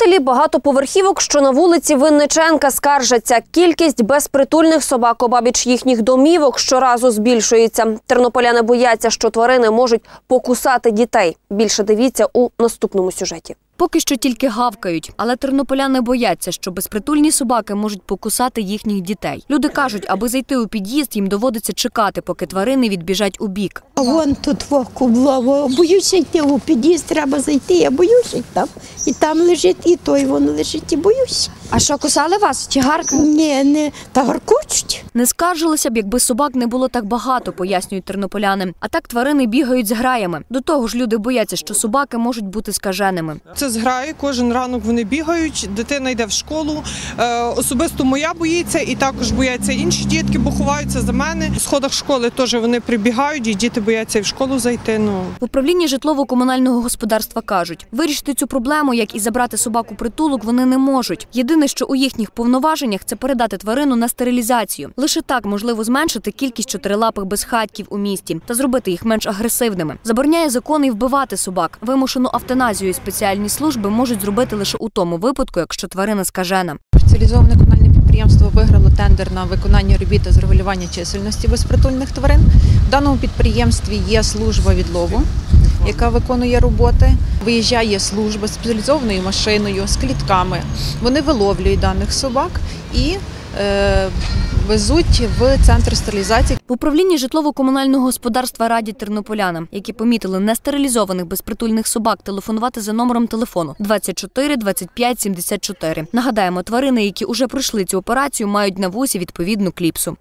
Жителі багатоповерхівок, що на вулиці Винниченка, скаржаться. Кількість безпритульних собак обабіч їхніх домівок щоразу збільшується. Тернополяни бояться, що тварини можуть покусати дітей. Більше дивіться у наступному сюжеті. Поки що тільки гавкають, але тернополяни бояться, що безпритульні собаки можуть покусати їхніх дітей. Люди кажуть, аби зайти у під'їзд, їм доводиться чекати, поки тварини відбіжать у бік. Вон тут во кублово. Боюся йти у під'їзд, треба зайти. Я боюся там. І там лежить, і той воно лежить, і боюся. А що, кусали вас чи гаркали? Ні, не та горкочуть. Не скаржилися б, якби собак не було так багато, пояснюють тернополяни. А так тварини бігають з граями. До того ж, люди бояться, що собаки можуть бути скаженими. Це зграї, кожен ранок вони бігають, дитина йде в школу. Е, особисто моя боїться, і також бояться інші дітки, бо ховаються за мене. В сходах школи теж вони прибігають, і діти бояться і в школу зайти. Ну В управлінні житлово-комунального господарства кажуть, вирішити цю проблему, як і забрати собаку притулок, вони не можуть. Єдине, що у їхніх повноваженнях, це передати тварину на стерилізацію. Лише так можливо зменшити кількість чотирилапих безхатьків у місті та зробити їх менш агресивними. Забороняє закон і вбивати собак. Вимушену автоназію спеціальні служби можуть зробити лише у тому випадку, якщо тварина скажена. Спеціалізоване комунальне підприємство виграло тендер на виконання робіт з регулювання чисельності безпритульних тварин. В даному підприємстві є служба відлову, яка виконує роботи. Виїжджає служба спеціалізованою машиною з клітками. Вони виловлюють даних собак і е, везуть в центр стерилізації. В управлінні житлово-комунального господарства радять тернополянам, які помітили нестерилізованих безпритульних собак, телефонувати за номером телефону 24 25 74. Нагадаємо, тварини, які уже пройшли цю операцію, мають на вусі відповідну кліпсу.